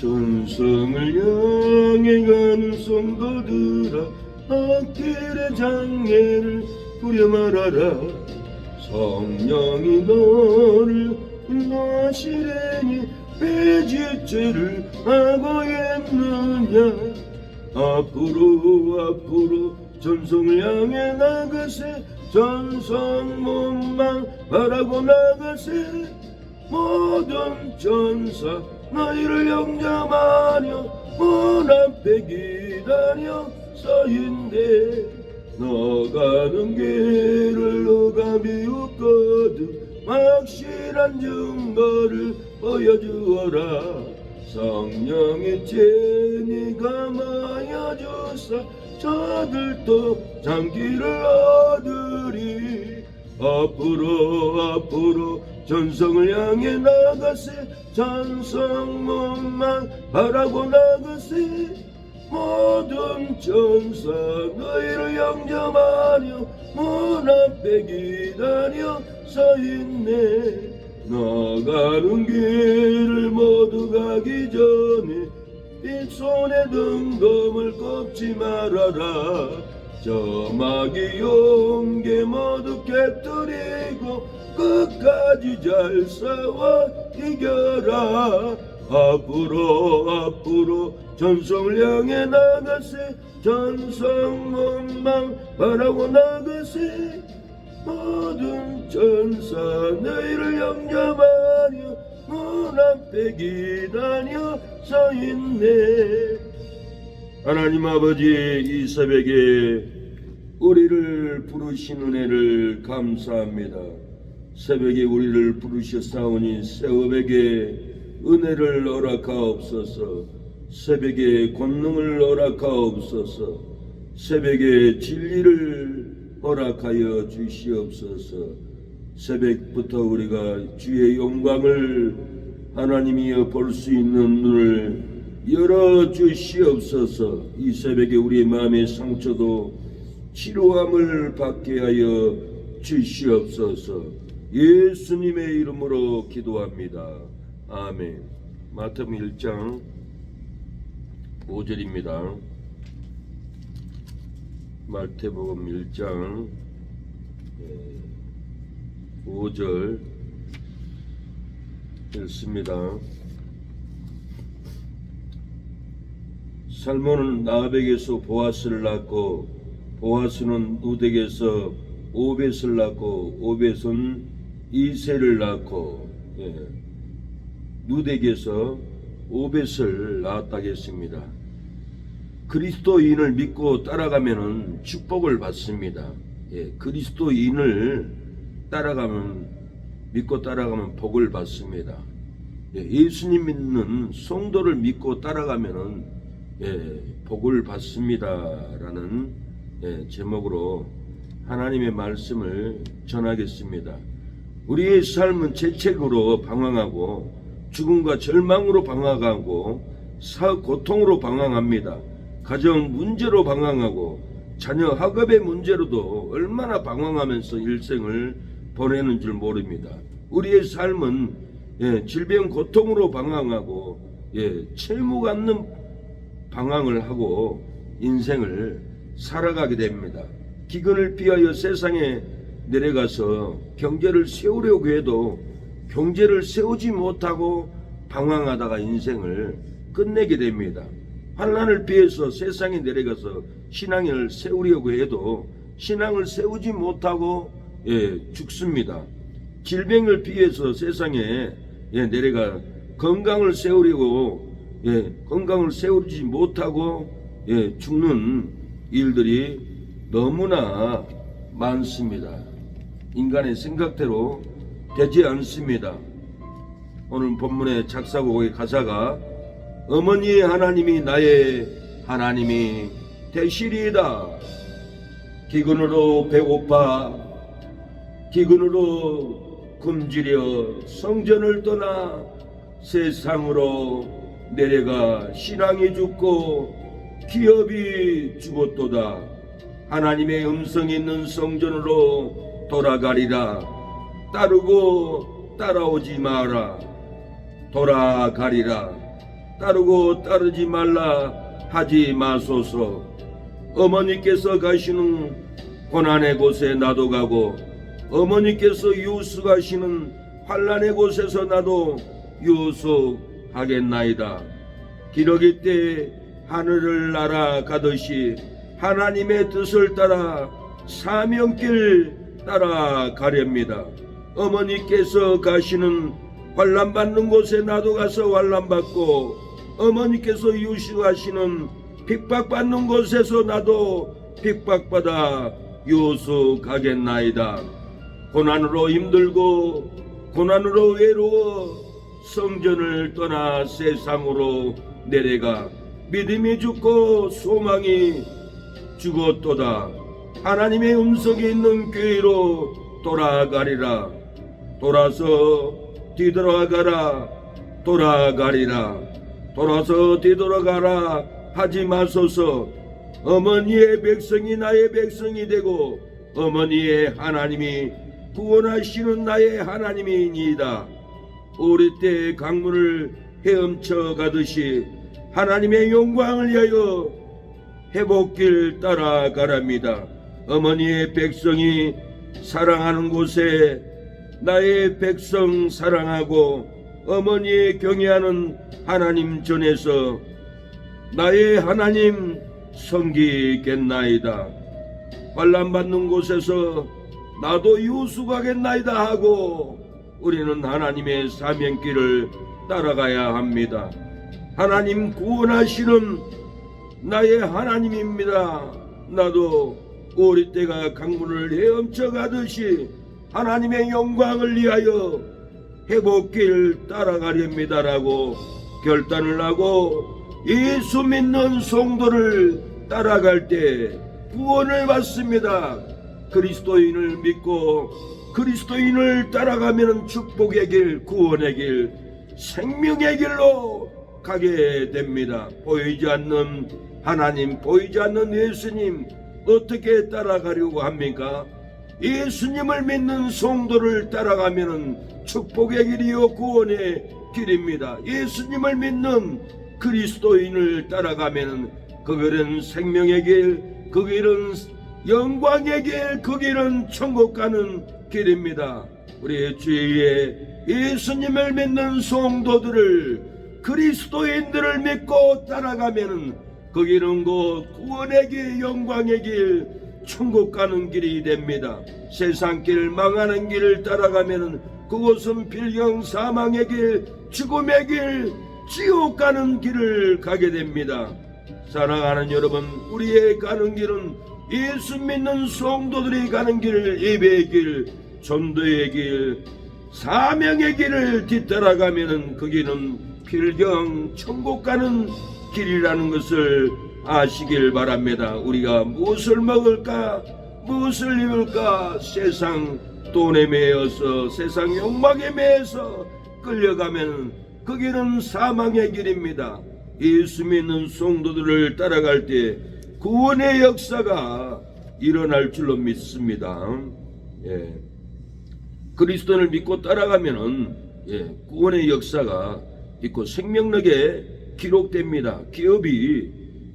천성을 향해 가는 성도들아 앞길의 장애를 부려 말아라. 성령이 너를 인도하시려니 빼질죄를 하고 있느냐? 앞으로 앞으로 전성을 향해 나가세. 전성 몸만 바라고 나가세. 모든 전사 너희를 영접하려 문 앞에 기다려 서인대 너가는 길을 너가 비웃거든 확실한 증거를 보여주어라. 성령의 죄니가 마여주사 저들도 장기를 얻으리. 앞으로 앞으로 전성을 향해 나가세 전성 몸만 바라고 나가세. 모든 전사 너희를 영접하려 문 앞에 기다려 서 있네. 나가는 길을 모두 가기 전에 빗손에 등검을 꺾지 말아라. 저마기 용계 모두 깨뜨리고 끝까지 잘 싸워 이겨라. 앞으로 앞으로 전성을 향해 나가세. 전성 몸망 바라고 나가세. 모든 전사 너희를 영접하려 문 앞에 기다려 서 있네. 하나님 아버지 이 새벽에 우리를 부르신 은혜를 감사합니다 새벽에 우리를 부르셨사오니 새벽에 은혜를 허락하옵소서. 새벽에 권능을 허락하옵소서. 새벽에 진리를 허락하여 주시옵소서. 새벽부터 우리가 주의 영광을 하나님이여 볼 수 있는 눈을 열어 주시옵소서. 이 새벽에 우리의 마음의 상처도 치료함을 받게 하여 주시옵소서 예수님의 이름으로 기도합니다. 아멘. 마태복음 1장 5절입니다. 마태복음 1장 5절 읽습니다. 살몬은 나백에서 보아스를 낳고 보아스는 누덱에서 오벳을 낳고 오벳은 이세를 낳고 예. 누덱에서 오벳을 낳았다겠습니다. 그리스도인을 믿고 따라가면은 축복을 받습니다. 예, 그리스도인을 따라가면 믿고 따라가면 복을 받습니다. 예, 예수님 믿는 성도를 믿고 따라가면은 예, 복을 받습니다라는 예, 제목으로 하나님의 말씀을 전하겠습니다. 우리의 삶은 재책으로 방황하고 죽음과 절망으로 방황하고 사 고통으로 방황합니다. 가정 문제로 방황하고 자녀 학업의 문제로도 얼마나 방황하면서 일생을 보내는 줄 모릅니다. 우리의 삶은 예, 질병 고통으로 방황하고 예, 채무 갖는 방황을 하고 인생을 살아가게 됩니다. 기근을 피하여 세상에 내려가서 경제를 세우려고 해도 경제를 세우지 못하고 방황하다가 인생을 끝내게 됩니다. 환란을 피해서 세상에 내려가서 신앙을 세우려고 해도 신앙을 세우지 못하고 예, 죽습니다. 질병을 피해서 세상에 예, 내려가 건강을 세우려고 예, 건강을 세우지 못하고 예, 죽는 일들이 너무나 많습니다. 인간의 생각대로 되지 않습니다. 오늘 본문의 작사곡의 가사가 어머니의 하나님이 나의 하나님이 되시리이다. 기근으로 배고파 기근으로 굶주려 성전을 떠나 세상으로 내려가 신앙이 죽고 기업이 죽었도다. 하나님의 음성이 있는 성전으로 돌아가리라. 따르고 따라오지 마라. 돌아가리라. 따르고 따르지 말라 하지 마소서 어머니께서 가시는 고난의 곳에 나도 가고 어머니께서 유수 가시는 환란의 곳에서 나도 유수하겠나이다 기러기 때 하늘을 날아가듯이 하나님의 뜻을 따라 사명길 따라가렵니다. 어머니께서 가시는 환란 받는 곳에 나도 가서 환란 받고 어머니께서 유식하시는 핍박 받는 곳에서 나도 핍박받아 유숙하겠나이다. 고난으로 힘들고 고난으로 외로워 성전을 떠나 세상으로 내려가 믿음이 죽고 소망이 죽었도다. 하나님의 음성이 있는 교회로 돌아가리라. 돌아서 뒤돌아가라. 돌아가리라. 돌아서 뒤돌아가라 하지 마소서. 어머니의 백성이 나의 백성이 되고 어머니의 하나님이 구원하시는 나의 하나님이니이다. 우리 때 강물을 헤엄쳐 가듯이 하나님의 영광을 위하여 회복길 따라가랍니다. 어머니의 백성이 사랑하는 곳에 나의 백성 사랑하고 어머니의 경외하는 하나님 전에서 나의 하나님 섬기겠나이다. 환란 받는 곳에서 나도 유수가겠나이다 하고 우리는 하나님의 사명길을 따라가야 합니다. 하나님 구원하시는 나의 하나님입니다. 나도 우리 때가 강물을 헤엄쳐 가듯이 하나님의 영광을 위하여 회복길 따라가렵니다라고 결단을 하고 예수 믿는 성도를 따라갈 때 구원을 받습니다. 그리스도인을 믿고 그리스도인을 따라가면 축복의 길, 구원의 길, 생명의 길로 가게 됩니다. 보이지 않는 하나님, 보이지 않는 예수님 어떻게 따라가려고 합니까? 예수님을 믿는 성도를 따라가면 축복의 길이요 구원의 길입니다. 예수님을 믿는 그리스도인을 따라가면 그 길은 생명의 길, 그 길은 영광의 길, 그 길은 천국 가는 길입니다. 우리 주위에 예수님을 믿는 성도들을 그리스도인들을 믿고 따라가면 그 길은 곧 구원의 길, 영광의 길, 천국 가는 길이 됩니다. 세상 길, 망하는 길을 따라가면 그곳은 필경 사망의 길, 죽음의 길, 지옥 가는 길을 가게 됩니다. 사랑하는 여러분, 우리의 가는 길은 예수 믿는 성도들이 가는 길, 예배의 길, 전도의 길, 사명의 길을 뒤따라가면 그 길은 필경 천국 가는 길이라는 것을 아시길 바랍니다. 우리가 무엇을 먹을까, 무엇을 입을까, 세상 돈에 매여서 세상 욕망에 매여서 끌려가면 그 길은 사망의 길입니다. 예수 믿는 성도들을 따라갈 때 구원의 역사가 일어날 줄로 믿습니다. 예. 그리스도를 믿고 따라가면은 예, 구원의 역사가 있고 생명력에 기록됩니다. 기업이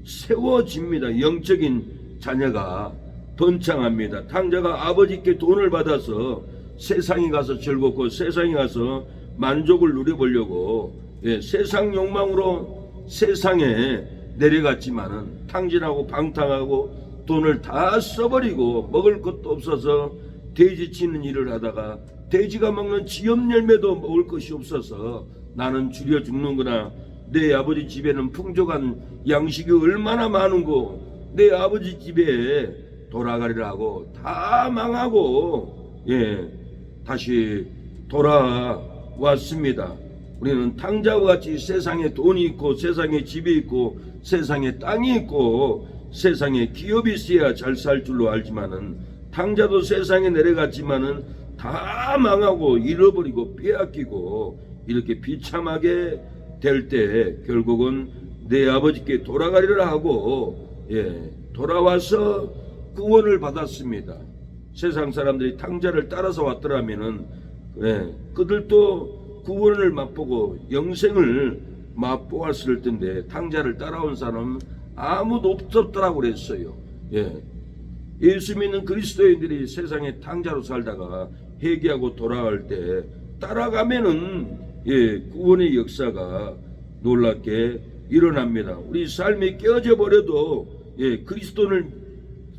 세워집니다. 영적인 자녀가 번창합니다. 탕자가 아버지께 돈을 받아서 세상에 가서 즐겁고 세상에 가서 만족을 누려보려고 예, 세상 욕망으로 세상에 내려갔지만은 탕진하고 방탕하고 돈을 다 써버리고 먹을 것도 없어서 돼지 치는 일을 하다가 돼지가 먹는 지엽 열매도 먹을 것이 없어서 나는 줄여 죽는구나. 내 아버지 집에는 풍족한 양식이 얼마나 많은고 내 아버지 집에 돌아가리라고 다 망하고 예 다시 돌아왔습니다. 우리는 탕자와 같이 세상에 돈이 있고 세상에 집이 있고 세상에 땅이 있고 세상에 기업이 있어야 잘 살 줄로 알지만은 탕자도 세상에 내려갔지만은 다 망하고 잃어버리고 빼앗기고 이렇게 비참하게 될 때 결국은 내 아버지께 돌아가리라 하고 예 돌아와서 구원을 받았습니다. 세상 사람들이 탕자를 따라서 왔더라면은 예, 그들도 구원을 맛보고 영생을 맛보았을 텐데 탕자를 따라온 사람은 아무도 없었더라고 그랬어요. 예. 예수 믿는 그리스도인들이 세상에 탕자로 살다가 회개하고 돌아갈 때 따라가면은 예, 구원의 역사가 놀랍게 일어납니다. 우리 삶이 깨어져 버려도 예, 그리스도를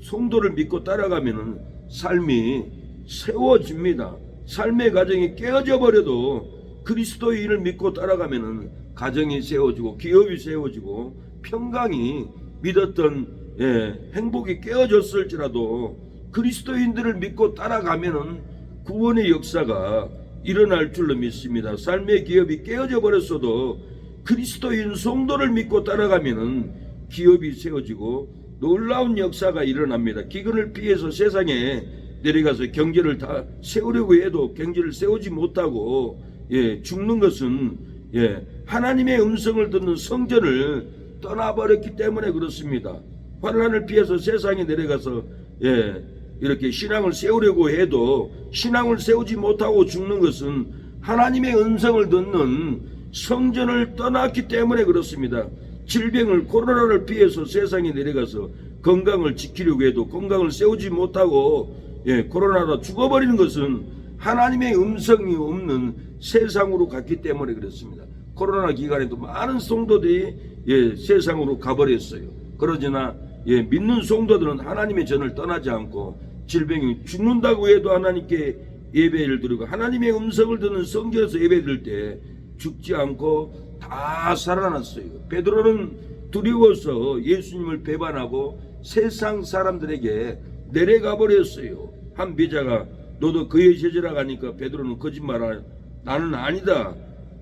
성도를 믿고 따라가면은 삶이 세워집니다. 삶의 가정이 깨어져 버려도 그리스도인을 믿고 따라가면은 가정이 세워지고 기업이 세워지고 평강이 믿었던 예, 행복이 깨어졌을지라도 그리스도인들을 믿고 따라가면은 구원의 역사가 일어날 줄로 믿습니다. 삶의 기업이 깨어져 버렸어도 그리스도인 성도를 믿고 따라가면은 기업이 세워지고 놀라운 역사가 일어납니다. 기근을 피해서 세상에 내려가서 경제를 다 세우려고 해도 경제를 세우지 못하고 예, 죽는 것은 예, 하나님의 음성을 듣는 성전을 떠나버렸기 때문에 그렇습니다. 환란을 피해서 세상에 내려가서 예, 이렇게 신앙을 세우려고 해도 신앙을 세우지 못하고 죽는 것은 하나님의 음성을 듣는 성전을 떠났기 때문에 그렇습니다. 질병을 코로나를 피해서 세상에 내려가서 건강을 지키려고 해도 건강을 세우지 못하고 예, 코로나로 죽어버리는 것은 하나님의 음성이 없는 세상으로 갔기 때문에 그렇습니다. 코로나 기간에도 많은 성도들이 예, 세상으로 가버렸어요. 그러지나 예, 믿는 성도들은 하나님의 전을 떠나지 않고 질병이 죽는다고 해도 하나님께 예배를 드리고 하나님의 음성을 듣는 성전에서 예배 드릴 때 죽지 않고 다 살아났어요. 베드로는 두려워서 예수님을 배반하고 세상 사람들에게 내려가 버렸어요. 한 비자가 너도 그의 제자라 하니까 베드로는 거짓말하 나는 아니다.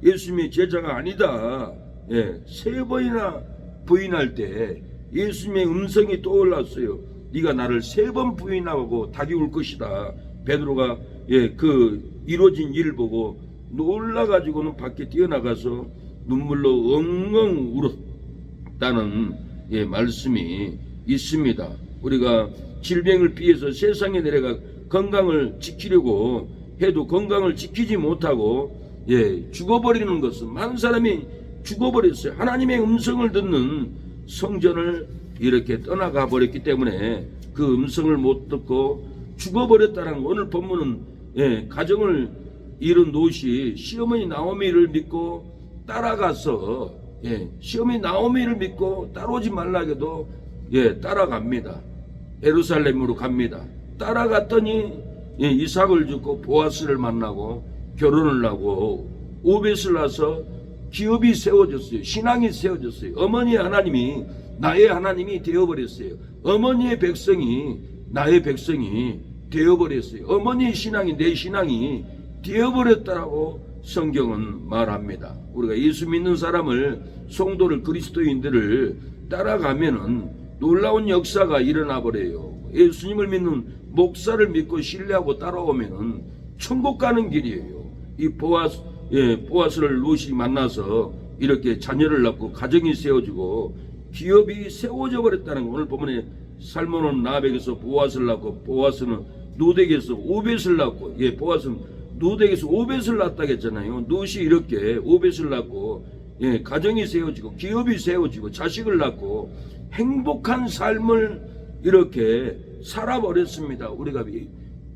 예수님의 제자가 아니다. 예, 세 번이나 부인할 때 예수님의 음성이 떠올랐어요. 네가 나를 세 번 부인하고 닭이 울 것이다. 베드로가 예, 그 이루어진 일을 보고 놀라가지고는 밖에 뛰어나가서 눈물로 엉엉 울었다는 예, 말씀이 있습니다. 우리가 질병을 피해서 세상에 내려가 건강을 지키려고 해도 건강을 지키지 못하고 예, 죽어버리는 것은 많은 사람이 죽어버렸어요. 하나님의 음성을 듣는 성전을 이렇게 떠나가 버렸기 때문에 그 음성을 못 듣고 죽어버렸다는 거. 오늘 본문은 예, 가정을 잃은 노시 시어머니 나오미를 믿고 따라가서 예, 시어머니 나오미를 믿고 따라오지 말라게도 예, 따라갑니다. 에루살렘으로 갑니다. 따라갔더니 예, 이삭을 죽고 보아스를 만나고 결혼을 하고 오벳을 낳아서 기업이 세워졌어요. 신앙이 세워졌어요. 어머니의 하나님이 나의 하나님이 되어버렸어요. 어머니의 백성이 나의 백성이 되어버렸어요. 어머니의 신앙이 내 신앙이 되어버렸다라고 성경은 말합니다. 우리가 예수 믿는 사람을 성도를 그리스도인들을 따라가면은 놀라운 역사가 일어나 버려요. 예수님을 믿는 목사를 믿고 신뢰하고 따라오면은 천국 가는 길이에요. 이 보아스 예, 보아스를 롯이 만나서 이렇게 자녀를 낳고 가정이 세워지고 기업이 세워져 버렸다는 거 오늘 보면에 살몬은 나백에서 보아스를 낳고 보아스는 노덱에서 오벳을 낳고 예 보아스는 노덱에서 오벳을 낳았다 했잖아요. 롯이 이렇게 오벳을 낳고 예 가정이 세워지고 기업이 세워지고 자식을 낳고 행복한 삶을 이렇게 살아버렸습니다. 우리가 이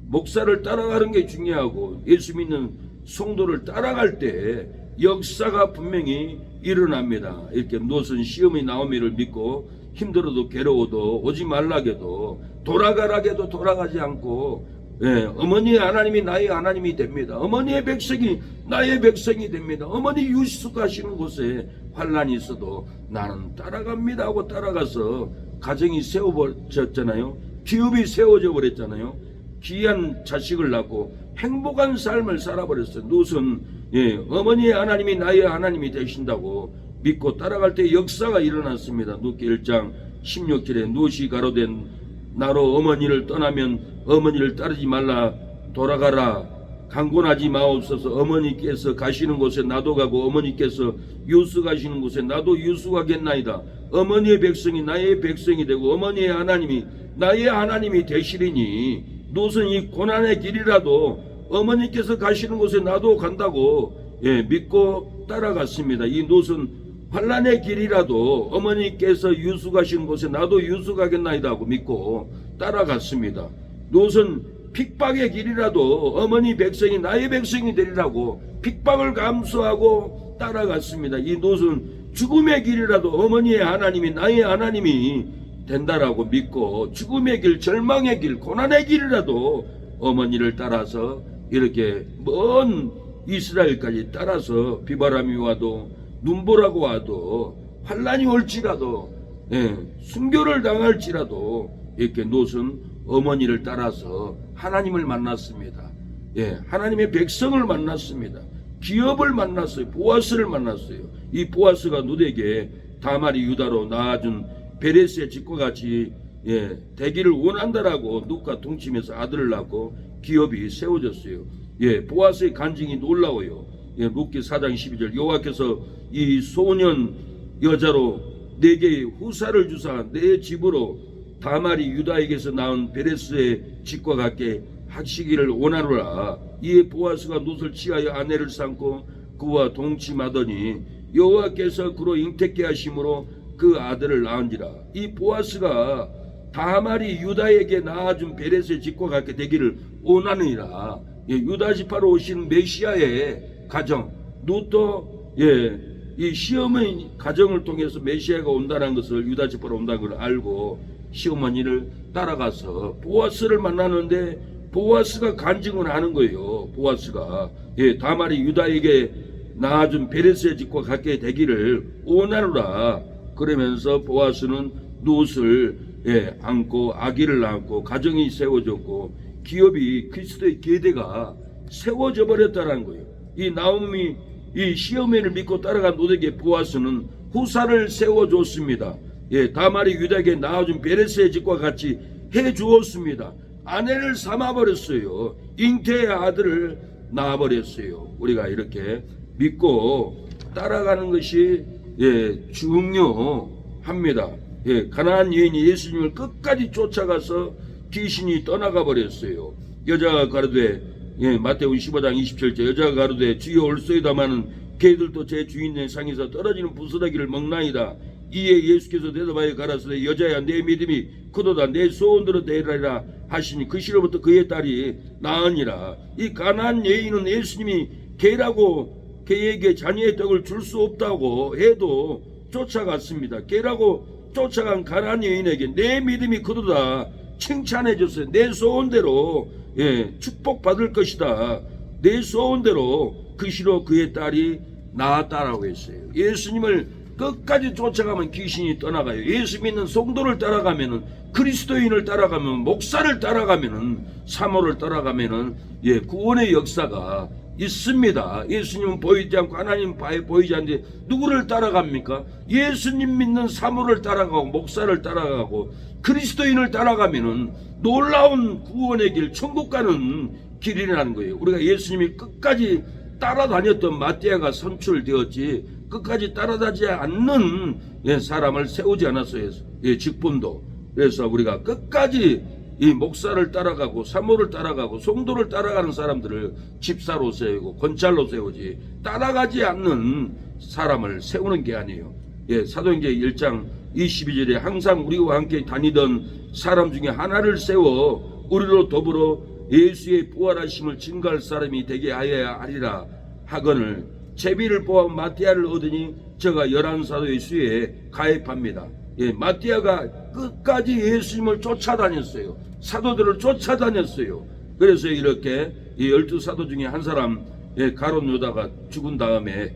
목사를 따라가는 게 중요하고 예수 믿는 성도를 따라갈 때 역사가 분명히 일어납니다. 이렇게 노선 시험이 나오미를 믿고 힘들어도 괴로워도 오지 말라게도 돌아가라게도 돌아가지 않고 예, 어머니의 하나님이 나의 하나님이 됩니다. 어머니의 백성이 나의 백성이 됩니다. 어머니 유숙하시는 곳에 환란이 있어도 나는 따라갑니다 하고 따라가서 가정이 세워졌잖아요. 기업이 세워져 버렸잖아요. 귀한 자식을 낳고 행복한 삶을 살아버렸어요. 노선 예, 어머니의 하나님이 나의 하나님이 되신다고 믿고 따라갈 때 역사가 일어났습니다. 누기 1장 16절에 노시 가로된 나로 어머니를 떠나면 어머니를 따르지 말라 돌아가라 강권하지 마옵소서 어머니께서 가시는 곳에 나도 가고 어머니께서 유수 가시는 곳에 나도 유수 가겠나이다 어머니의 백성이 나의 백성이 되고 어머니의 하나님이 나의 하나님이 되시리니 노선 이 고난의 길이라도 어머니께서 가시는 곳에 나도 간다고 예, 믿고 따라갔습니다 이 노선 환란의 길이라도 어머니께서 유수 가시는 곳에 나도 유수 가겠나이다 하고 믿고 따라갔습니다. 롯은 핍박의 길이라도 어머니 백성이 나의 백성이 되리라고 핍박을 감수하고 따라갔습니다. 이 롯은 죽음의 길이라도 어머니의 하나님이 나의 하나님이 된다라고 믿고 죽음의 길, 절망의 길, 고난의 길이라도 어머니를 따라서 이렇게 먼 이스라엘까지 따라서 비바람이 와도 눈보라고 와도 환란이 올지라도 예, 순교를 당할지라도 이렇게 롯은 어머니를 따라서 하나님을 만났습니다. 예, 하나님의 백성을 만났습니다. 기업을 만났어요. 보아스를 만났어요. 이 보아스가 누에게 다말이 유다로 낳아준 베레스의 집과 같이 예, 되기를 원한다라고 눕과 동침해서 아들을 낳고 기업이 세워졌어요. 예, 보아스의 간증이 놀라워요. 예, 룻기 4장 12절 여호와께서 이 소년 여자로 내게 후사를 주사 내 집으로 다말이 유다에게서 낳은 베레스의 집과 같게 하시기를 원하노라. 이에 보아스가 롯을 취하여 아내를 삼고 그와 동침하더니 여호와께서 그로 잉태케 하심으로 그 아들을 낳은지라. 이 보아스가 다말이 유다에게 낳아준 베레스의 집과 같게 되기를 원하느니라. 예, 유다 지파로 오신 메시아의 가정, 롯도 예, 이 시어머니 가정을 통해서 메시아가 온다는 것을 유다 지파로 온다는 걸 알고 시어머니를 따라가서 보아스를 만나는데 보아스가 간증을 하는 거예요. 보아스가 예, 다말이 유다에게 낳아준 베레스의 집과 같게 되기를 원하노라. 그러면서 보아스는 롯을 예, 안고 아기를 낳고 가정이 세워졌고 기업이 그리스도의 계대가 세워져 버렸다는 거예요. 이 나오미 이 시어머니를 믿고 따라간 롯에게 보아스는 후사를 세워줬습니다. 예, 다말이 유다에게 낳아준 베레스의 집과 같이 해 주었습니다. 아내를 삼아버렸어요. 잉태의 아들을 낳아버렸어요. 우리가 이렇게 믿고 따라가는 것이 예, 중요합니다. 예, 가나안 여인이 예수님을 끝까지 쫓아가서 귀신이 떠나가 버렸어요. 여자가 가로되 예, 마태복음 15장 27절 여자가 가로되 주여 올소이다마는 개들도 제 주인의 상에서 떨어지는 부스러기를 먹나이다. 이에 예수께서 대답하여 가라사대 여자야 내 믿음이 크도다 내 소원대로 되리라 하시니 그 시로부터 그의 딸이 나으니라. 이 가나안 여인은 예수님이 개라고 개에게 자녀의 떡을 줄 수 없다고 해도 쫓아갔습니다. 개라고 쫓아간 가나안 여인에게 내 믿음이 크도다 칭찬해 줬어요. 내 소원대로 예, 축복받을 것이다. 내 소원대로 그 시로 그의 딸이 나았다라고 했어요. 예수님을 끝까지 쫓아가면 귀신이 떠나가요. 예수 믿는 성도를 따라가면은 그리스도인을 따라가면 목사를 따라가면은 사모를 따라가면은 예, 구원의 역사가 있습니다. 예수님은 보이지 않고 하나님 바에 보이지 않는데 누구를 따라갑니까? 예수님 믿는 사모를 따라가고 목사를 따라가고 그리스도인을 따라가면은 놀라운 구원의 길, 천국 가는 길이라는 거예요. 우리가 예수님이 끝까지 따라다녔던 마띠아가 선출되었지 끝까지 따라다지 않는 예, 사람을 세우지 않았어요. 예, 직분도. 그래서 우리가 끝까지 이 목사를 따라가고 사모를 따라가고 성도를 따라가는 사람들을 집사로 세우고 권찰로 세우지 따라가지 않는 사람을 세우는 게 아니에요. 예, 사도행전 1장 22절에 항상 우리와 함께 다니던 사람 중에 하나를 세워 우리로 더불어 예수의 부활하심을 증거할 사람이 되게 하여야 하리라 하거늘 제비를 뽑아 마티아를 얻으니 저가 열한 사도의 수에 가입합니다. 예, 마티아가 끝까지 예수님을 쫓아다녔어요. 사도들을 쫓아다녔어요. 그래서 이렇게 이 열두 사도 중에 한 사람 예, 가론 유다가 죽은 다음에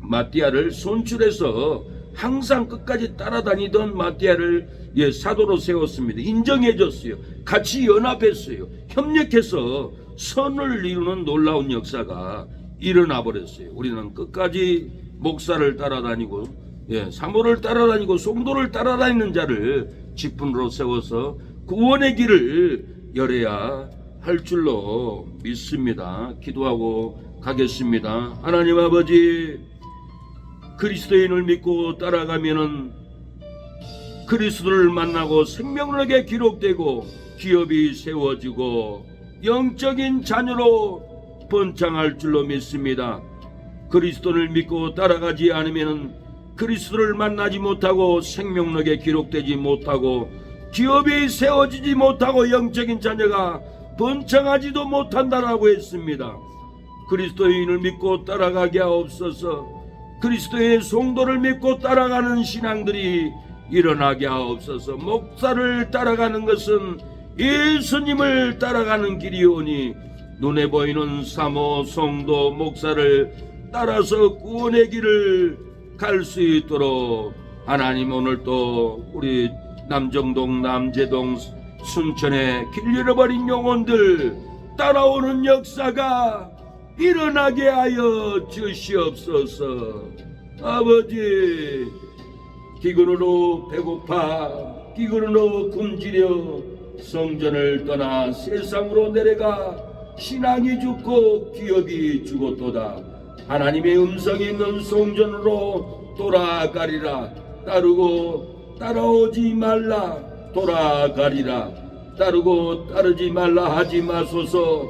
마띠아를 손출해서 항상 끝까지 따라다니던 마띠아를 예, 사도로 세웠습니다. 인정해줬어요. 같이 연합했어요. 협력해서 선을 이루는 놀라운 역사가 일어나 버렸어요. 우리는 끝까지 목사를 따라다니고 예, 사모를 따라다니고 송도를 따라다니는 자를 직분으로 세워서 구원의 길을 열어야 할 줄로 믿습니다. 기도하고 가겠습니다. 하나님 아버지 그리스도인을 믿고 따라가면은 그리스도를 만나고 생명력에 기록되고 기업이 세워지고 영적인 자녀로 번창할 줄로 믿습니다. 그리스도를 믿고 따라가지 않으면 그리스도를 만나지 못하고 생명록에 기록되지 못하고 기업이 세워지지 못하고 영적인 자녀가 번창하지도 못한다라고 했습니다. 그리스도인을 믿고 따라가게 하옵소서. 그리스도의 송도를 믿고 따라가는 신앙들이 일어나게 하옵소서. 목사를 따라가는 것은 예수님을 따라가는 길이오니 눈에 보이는 사모 송도 목사를 따라서 구원의 길을 갈 수 있도록 하나님 오늘 또 우리 남정동 남재동 순천에 길 잃어버린 영혼들 따라오는 역사가 일어나게 하여 주시옵소서. 아버지 기근으로 배고파 기근으로 굶주려 성전을 떠나 세상으로 내려가 신앙이 죽고 기업이 죽었도다 하나님의 음성이 있는 성전으로 돌아가리라. 따르고 따라오지 말라. 돌아가리라. 따르고 따르지 말라 하지 마소서.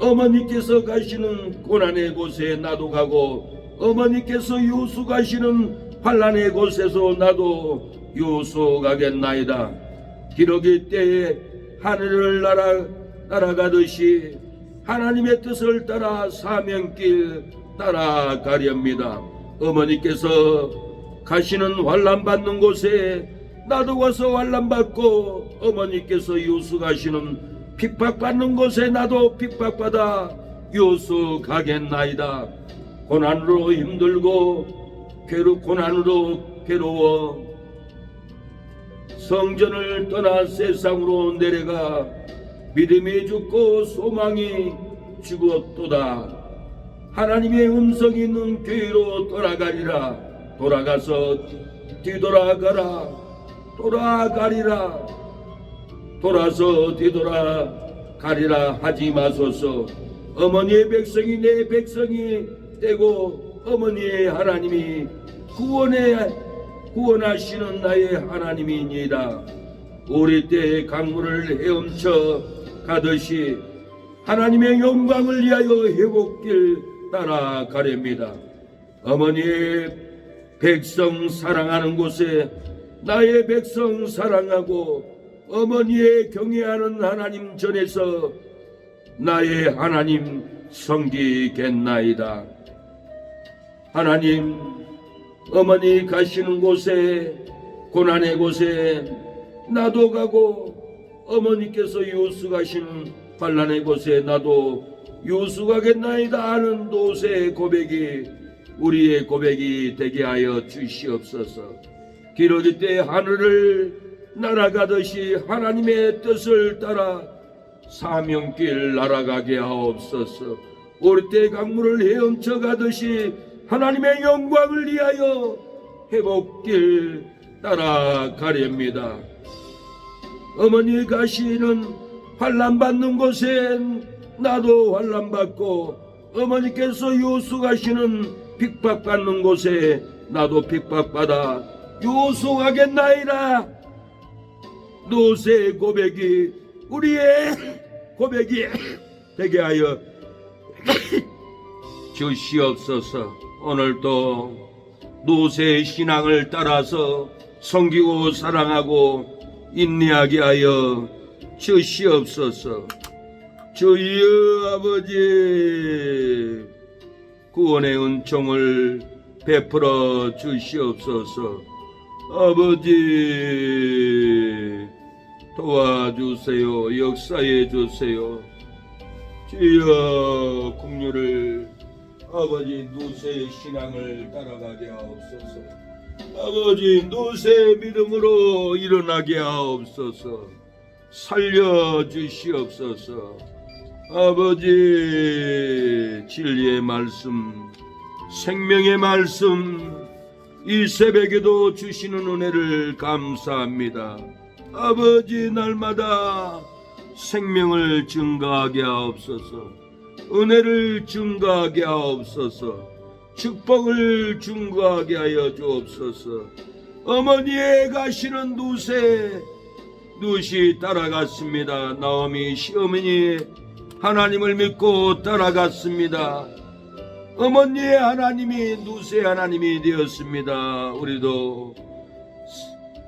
어머니께서 가시는 고난의 곳에 나도 가고 어머니께서 요수 가시는 환란의 곳에서 나도 요수 가겠나이다. 기러기 때에 하늘을 날아, 날아가듯이 하나님의 뜻을 따라 사명길 따라가렵니다 어머니께서 가시는 환란 받는 곳에 나도 가서 환란 받고 어머니께서 요수 가시는 핍박받는 곳에 나도 핍박받아 요수 가겠나이다. 고난으로 힘들고 괴로 고난으로 괴로워 성전을 떠나 세상으로 내려가 믿음이 죽고 소망이 죽었도다. 하나님의 음성이 있는 교회로 돌아가리라. 돌아가서 뒤돌아가라. 돌아가리라. 돌아서 뒤돌아가리라 하지 마소서. 어머니의 백성이 내 백성이 되고 어머니의 하나님이 구원해 구원하시는 나의 하나님이니이다. 우리 때의 강물을 헤엄쳐 가듯이 하나님의 영광을 위하여 회복길 따라가렵니다. 어머니의 백성 사랑하는 곳에 나의 백성 사랑하고 어머니의 경외하는 하나님 전에서 나의 하나님 섬기겠나이다. 하나님 어머니 가시는 곳에 고난의 곳에 나도 가고 어머니께서 요수 가시는 환란의 곳에 나도 요수 가겠나이다 하는 노세의 고백이 우리의 고백이 되게 하여 주시옵소서. 기러기 때 하늘을 날아가듯이 하나님의 뜻을 따라 사명길 날아가게 하옵소서. 우리 때 강물을 헤엄쳐 가듯이 하나님의 영광을 위하여 회복길 따라가렵니다. 어머니 가시는 환란 받는 곳엔 나도 환란 받고 어머니께서 요수 가시는 핍박 받는 곳에 나도 핍박 받아 요수 가겠나이다. 노세 고백이 우리의 고백이 되게 하여 주시옵소서. 오늘도 노세의 신앙을 따라서 섬기고 사랑하고 인내하게 하여 주시옵소서. 주여 아버지 구원의 은총을 베풀어 주시옵소서. 아버지 도와주세요. 역사해 주세요. 주여 국류를 아버지 노세의 신앙을 따라가게 하옵소서. 아버지 노세의 믿음으로 일어나게 하옵소서. 살려 주시옵소서. 아버지 진리의 말씀, 생명의 말씀, 이 새벽에도 주시는 은혜를 감사합니다. 아버지 날마다 생명을 증가하게 하옵소서. 은혜를 증가하게 하옵소서. 축복을 증가하게 하여 주옵소서. 어머니의 가시는 누세 누시 따라갔습니다. 나오미 시어머니 하나님을 믿고 따라갔습니다. 어머니의 하나님이 누세 하나님이 되었습니다. 우리도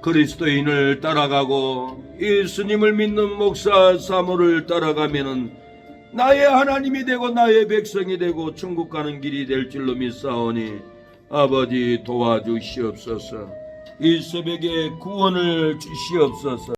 그리스도인을 따라가고 예수님을 믿는 목사 사모를 따라가면은 나의 하나님이 되고 나의 백성이 되고 천국 가는 길이 될 줄로 믿사오니 아버지 도와주시옵소서 이 새벽에 구원을 주시옵소서